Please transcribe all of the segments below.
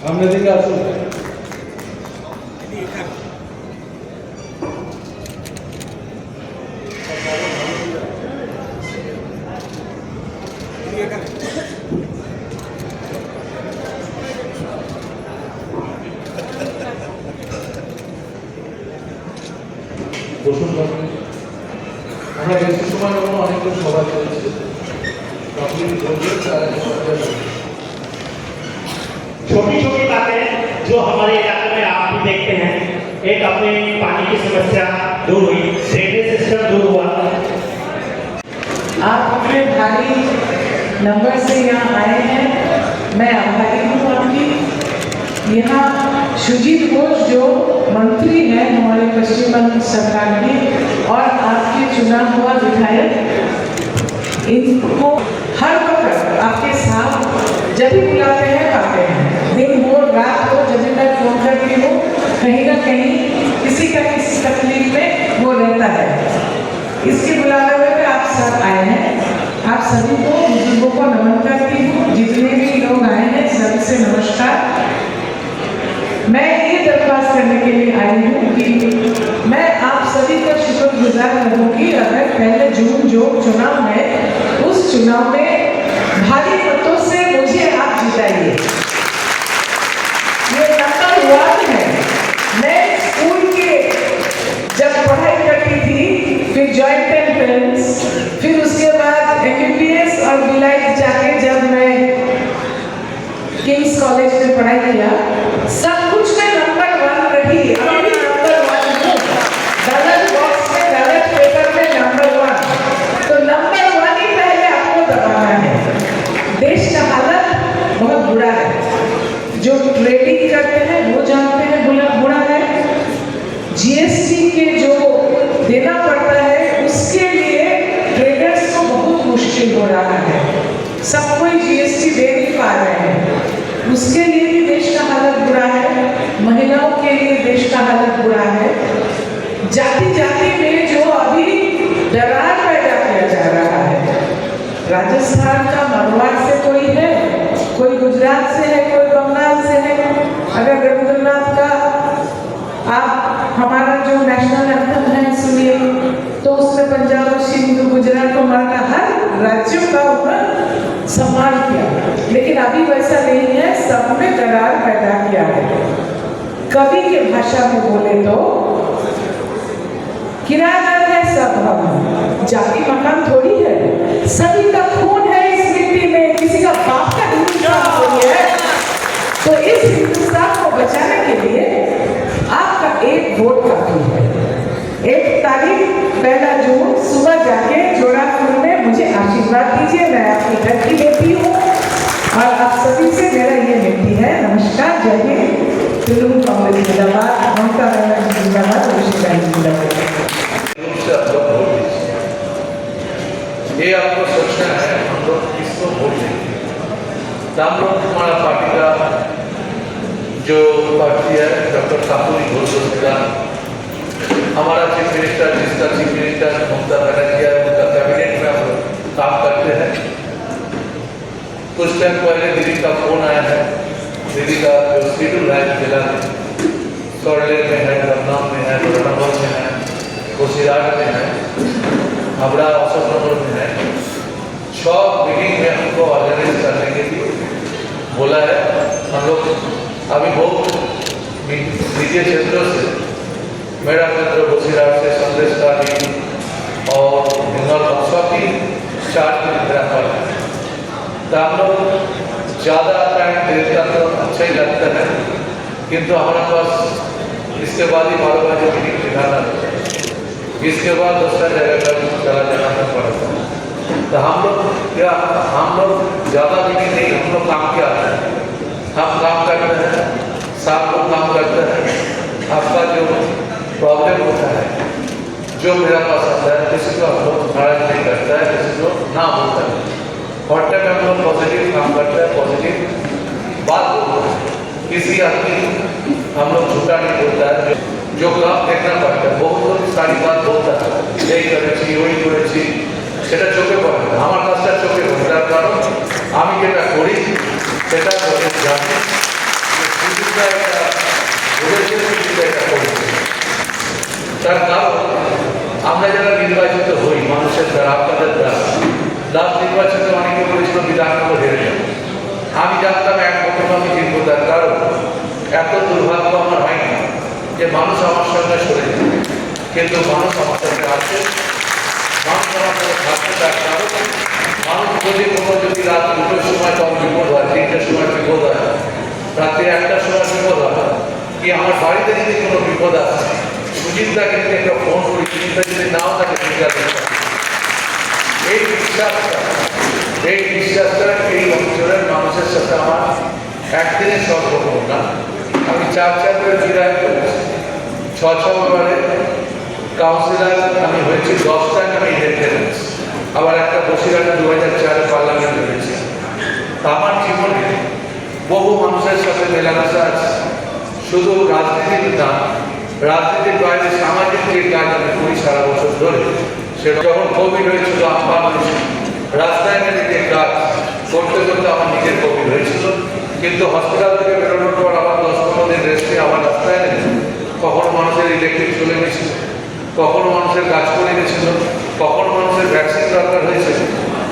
সামনে দিকে আসুন। छोटी छोटी बातें जो हमारे इलाके में आप भी देखते हैं। एक अपने पानी की समस्या दूर हुई सिस्टम दूर हुआ। आप अपने भारी नंबर से यहाँ आए हैं, मैं आभारी हूँ आपकी। यहाँ सुजीत घोष जो मंत्री हैं हमारे पश्चिम बंगाल सरकार में और आपके चुना हुआ विधायक, इनको हर वक्त आपके साथ जब भी बुलाते हैं दिन हो। रात हो जब भी मैं फ़ोन करती हूँ, कहीं ना कहीं किसी का किसी तकलीफ़ में वो रहता है। इसके बुलावे में आप सब आए हैं। आप सभी को, बुज़ुर्गों को नमन करती हूँ। जितने भी लोग आए हैं, सभी से नमस्कार। मैं ये दरख्वास्त करने के लिए आई हूँ कि मैं आप सभी का शुक्रगुजार रहूँगी। अगर पहले जून जो चुनाव है, उस चुनाव में पढ़ाई किया मरवाड़ से कोई है? कोई गुजरात से है, कोई बंगाल से है? अगर रविंद्रनाथ का आप हमारा जो नेशनल एंथम है, सुनिए तो उसमें पंजाब और सिंध गुजरात को मारना हर राज्यों का ऊपर सम्मान किया। लेकिन अभी वैसा नहीं है सब में दरार पैदा किया है। कवि के भाषा में बोले तो किराएदार है सब हम, जाति मकान थोड़ी है। सभी का खून है इस मिट्टी में, किसी का बाप का हिंदुस्तान थोड़ी है। तो इस हिंदुस्तान को बचाने के लिए आपका एक वोट काफ़ी है। एक तारीख, पहला जून, सुबह जाके जोड़ापुर में मुझे आशीर्वाद दीजिए, मैं आपकी घर की बेटी हूँ। और आप सभी से मेरा ये विनती है, नमस्कार, जय हिंद। तृणमूल कांग्रेस जिंदाबाद, ममता बनर्जी जिंदाबाद अभिषेक जिंदाबाद रूप से आप लोग वोट दीजिए ये आपको सोचना है हम लोग किसको वोट देंगे तो हम पार्टी का जो पार्टी है, डॉक्टर कापूरी घोष का हमारा चीफ मिनिस्टर, जिसका चीफ मिनिस्टर ममता बनर्जी है, उनका कैबिनेट में हम काम करते हैं। कुछ टाइम पहले दीदी का फ़ोन आया है दीदी का जो शेड्यूल है जिला में में है रतनाम में है बरनगर में है कोशिराट में है, हावड़ा अशोकनगर में है। छः मीटिंग में हमको ऑर्गेनाइज बोला है। हम लोग अभी बहुत निजी क्षेत्रों से, मेरा क्षेत्र कोशिराट से, संदेश का भी और हिंगल बक्सा की चार पर तो हम लोग ज़्यादा टाइम देता तो अच्छा ही लगता है। किंतु हमारे पास इसके बाद ही बारह बजे मीटिंग दिखाना इसके बाद दूसरा जगह पर चला जाना पड़ता है तो हम लोग क्या हम लोग ज़्यादा मीटिंग नहीं हम लोग काम क्या है हम काम करते हैं साथ लोग काम करते हैं आपका जो प्रॉब्लम होता है जो मेरा पसंद है किसी को हम लोग नाराज नहीं करता है किसी को ना होता है हर टाइम हम लोग पॉजिटिव काम करते हैं पॉजिटिव बात बोलते हैं किसी आदमी हम लोग झूठा नहीं बोलता है जो- जो काम देखना पड़ता है बहुत लोग सारी बात बोलता है এই করেছি ওই করেছি সেটা চোখে আমি যেটা করি, সেটা জানে তার কারণ, আমরা যারা নির্বাচিত হই, মানুষের দ্বারা, আপনাদের দ্বারা অনেকে বলেছিল বিধাননগর হেরে যাবে আমি জানতাম এক বছর আমি তার কারণ, এত দুর্ভাগ্য আমার হয়নি যে মানুষ আমার সঙ্গে সরে যাবে। কিন্তু মানুষ আমার সঙ্গে আছে রাত দুটোর সময় তখন বিপদ হয় তিনটের সময় বিপদ হয় রাত্রি একটার সময় বিপদ হয় কি আমার বাড়িতে যদি কোনো বিপদ আছে সুচিন্তাকে ফোন করি সুচিন্তা যদি নাও চিন্তা এই বিশ্বাসটা এই বিশ্বাসটা এই অঞ্চলের মানুষের সাথে আমার একদিনের সম্পর্ক না আমি চার চার করে বিদায় করেছি। ছ ছবারে কাউন্সিলর আমি হয়েছি দশটায় আমি ইলেক্টেড আবার একটা বসিরহাটে দু হাজার চারে পার্লামেন্ট হয়েছি। আমার জীবনে বহু মানুষের সাথে মেলামেশা আছে। শুধু রাজনীতির না রাজনীতির বাইরে সামাজিক যে কাজ আমি করি সারা বছর ধরে, সেটা যখন কোভিড হয়েছিল আমার রাস্তায় যে কাজ করতে করতে আমার নিজের কোভিড হয়েছিল। কিন্তু হসপিটাল থেকে বেরোনোর পর আবার দশ পনেরো দিন রেস্টে আবার রাস্তায় কখনো মানুষের ইলেকট্রিক চলে গেছিল। কখনো মানুষের কাজ করে গেছিল, কখনো মানুষের ভ্যাকসিন দরকার হয়েছিল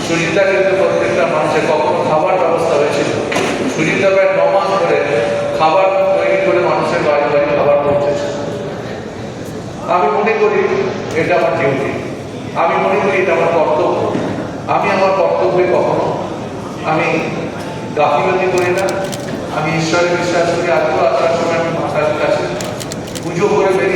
সুচিন্তা কিন্তু প্রত্যেকটা মানুষের কখনো খাবার ব্যবস্থা হয়েছিল। সুচিন্তা প্রায় ন মাস ধরে খাবার তৈরি করে মানুষের বাড়ি বাড়ি খাবার পৌঁছেছে। আমি মনে করি এটা আমার ডিউটি আমি মনে করি এটা আমার কর্তব্য। আমি আমার কর্তব্যে কখনো আমি গাফিলতি করি না। আমি ঈশ্বরে বিশ্বাস করি আজকেও আসার সময় আমি মাথার কাছে পুজো করে বেরিয়েছি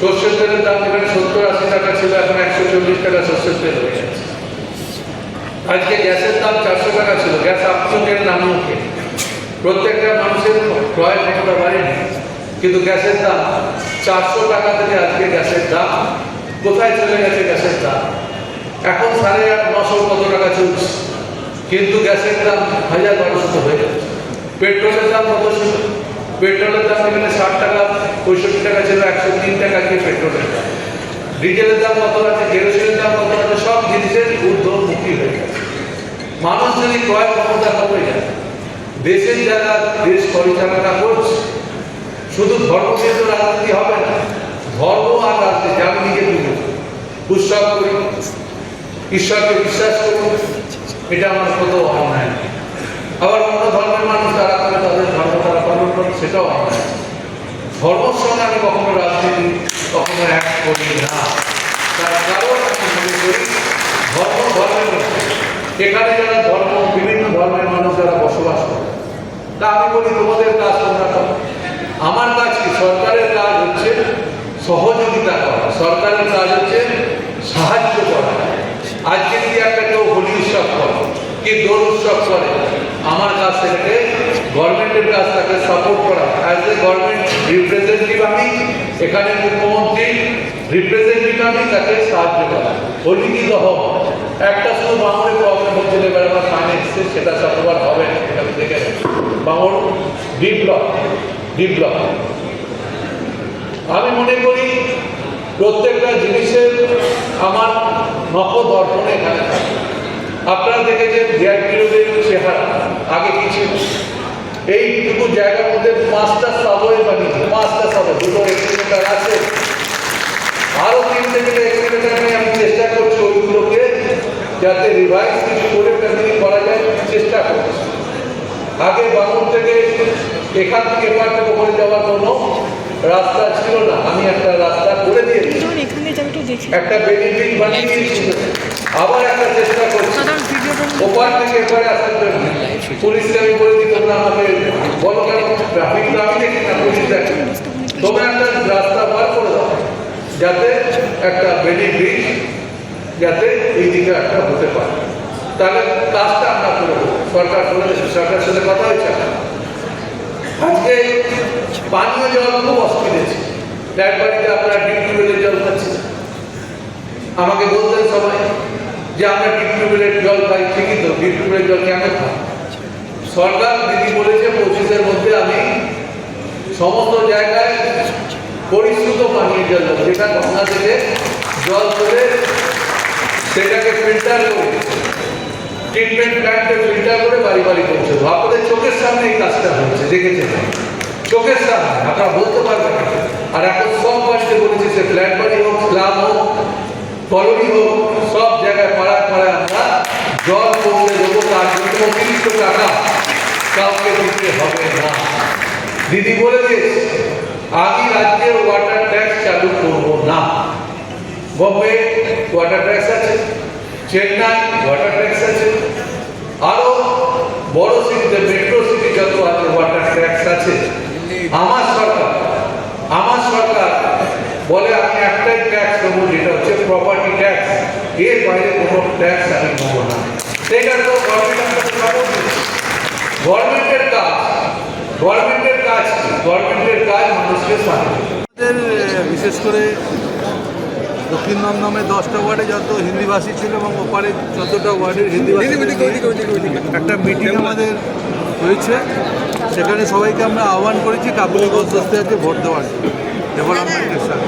সর্ষের তেলের দাম যেখানে সত্তর আশি টাকা ছিল, এখন একশো চল্লিশ টাকা সর্ষের তেল হয়ে গেছে। আজকে গ্যাসের দাম চারশো টাকা ছিল, গ্যাস আপচকের নামে উঠে প্রত্যেকটা মানুষের ক্রয় ক্ষমতা বাড়েনি কিন্তু গ্যাসের দাম চারশো টাকা থেকে আজকে গ্যাসের দাম কোথায় চলে গেছে গ্যাসের দাম? এখন সাড়ে আট নশো কত টাকা চলছে? কিন্তু গ্যাসের দাম হাজার বারোশো হয়ে যাচ্ছে পেট্রোলের দাম কত ছিল? পেট্রোলের দাম এখানে ষাট টাকা, পঁয়ষট্টি টাকা ছিল, একশো তিন টাকা দিয়ে পেট্রোলের দাম। ডিজেলের দাম কত আছে, কেরোসিনের দাম কত আছে, সব জিনিসের ঊর্ধ্বমুখী হয়ে গেছে। মানুষ যদি ক্রয় ক্ষমতা কমে যায়, দেশের যারা দেশ পরিচালনা করছে, শুধু ধর্ম নিয়ে তো রাজনীতি হবে না, ধর্ম আর রাজনীতি, আমি নিজে বুঝি উৎসব করি, ঈশ্বরকে বিশ্বাস করি, এটা আমার কত অন্যায় আবার অন্য ধর্মের মানুষ তারা করে তাদের ধর্ম তারা পালন করে সেটাও অন্যায় ধর্মের সঙ্গে আমি কখনো রাজনীতি কখনো এক করি না। তার কারণ আমি মনে করি, ধর্ম ধর্মের এখানে যারা ধর্ম, বিভিন্ন ধর্মের মানুষ যারা বসবাস করে, তা আমি বলি, তোমাদের কাজ তোমরা করো। আমার কাজ কি? সরকারের কাজ হচ্ছে সহযোগিতা করা। সরকারের কাজ হচ্ছে সাহায্য করা। আজকে যদি একটা কেউ হোলি উৎসব করে, কি দোল উৎসব করে, আমার কাছ থেকে গভর্নমেন্টের কাছ থেকে সাপোর্ট করা। অ্যাজ এ গভর্নমেন্ট রিপ্রেজেন্টেটিভ আমি, এখানে মুখ্যমন্ত্রী রিপ্রেজেন্টেটিভ আমি, তাকে সাহায্য করা। হোলি কি তো হোক একটা শুধু বাংলায় প্রবলেম হচ্ছিল এবার আমার কানে এসছে সেটা সতবার হবে না দেখে ব্লক ডিপ ব্লক আমি মনে করি প্রত্যেকটা জিনিসের আমার নকদ অর্পণ এখানে আপনারা দেখেছেন রোডের চেহারা, আগে কি ছিল? এইটুকু জায়গার মধ্যে পাঁচটা সাবওয়ে বানিয়েছে পাঁচটা সাবওয়ে দুটো এক্সিলেটার আছে। আরও তিন থেকে এক্সিলেটার নিয়ে আমি চেষ্টা করছি ওইগুলোকে যাতে রিভাইজ কিছু করে ফ্যামিলি করা যায় চেষ্টা করছি। আগে বাঙুর থেকে এখান থেকে এপার থেকে ওপরে যাওয়ার কোনো রাস্তা ছিল না আমি একটা রাস্তা করে দিয়েছি। একটু বেনিফিট বানিয়ে দিয়েছি। আবার একটা চেষ্টা করছি। ওপার থেকে এপারে আসার জন্য পুলিশকে আমি বলেছি তোমরা আমাকে বলো কেন? ট্রাফিক দেখি না, পুলিশ দেখে তোমরা একটা রাস্তা বার করে দাও, যাতে একটা বেলি ব্রিজ যাতে এই দিকে একটা হতে পারে। তাহলে কাজটা আমরা করব সরকার করে সরকারের সাথে কথা হয়েছে। আজকে পানীয় জল খুব অসুবিধা ছিল ফ্ল্যাট বাড়িতে আপনারা ডিপ টিউবওয়েলের জল খাচ্ছেন। আমাকে বলতেন সবাই যে আমরা ডিপ জল পাই ঠিকই তো ডিপ জল কেন খাই সরকার দিদি বলেছে পঁচিশের মধ্যে আমি সমস্ত জায়গায় পরিশ্রুত পানীয় জল যেটা গঙ্গা থেকে জল তুলে সেটাকে ফিল্টার করে ট্রিটমেন্ট প্ল্যান্টে ফিল্টার করে বাড়ি বাড়ি দেবো আপনাদের চোখের সামনে এই কাজটা হচ্ছে, দেখেছেন? চোখের সামনে, আপনারা বলতে পারবেন। আর এখন সব বাড়িতে বলেছি, সে ফ্ল্যাট বাড়ি হোক ক্লাব হোক কলোনি হোক, সব জায়গায় পাড়ায় পাড়ায় আমরা জল পৌঁছে দেবো, তার জন্য অতিরিক্ত টাকা। কাউকে দিতে হবে না। দিদি বলে দিয়েছে আমি রাজ্যের ওয়াটার ট্যাক্স চালু করব না। বম্বে ওয়াটার ট্যাক্স আছে, চেন্নাই ওয়াটার ট্যাক্স আছে, আরও বড় সিটিতে মেট্রো সিটি যত আছে ওয়াটার ট্যাক্স আছে। আমার সরকার আমার সরকার বলে আমি একটাই ট্যাক্স দেবো যেটা হচ্ছে প্রপার্টি এর বাইরে কোনো ট্যাক্স আমি নেব না। সেটা তো গভর্নমেন্ট গভর্নমেন্টের কাজ গভর্নমেন্টের কাজ গভর্নমেন্টের কাজ মানুষকে সাহায্য আমাদের বিশেষ করে দক্ষিণ দমদমে দশটা ওয়ার্ডে যত হিন্দিভাষী ছিল এবং ওপারে চোদ্দোটা ওয়ার্ডের হিন্দিভাষী একটা মিটিং আমাদের হয়েছে। সেখানে সবাইকে আমরা আহ্বান করেছি কাকুলি গস্ততে আছে ভোট দেওয়ার ডেভেলপমেন্টের সাথে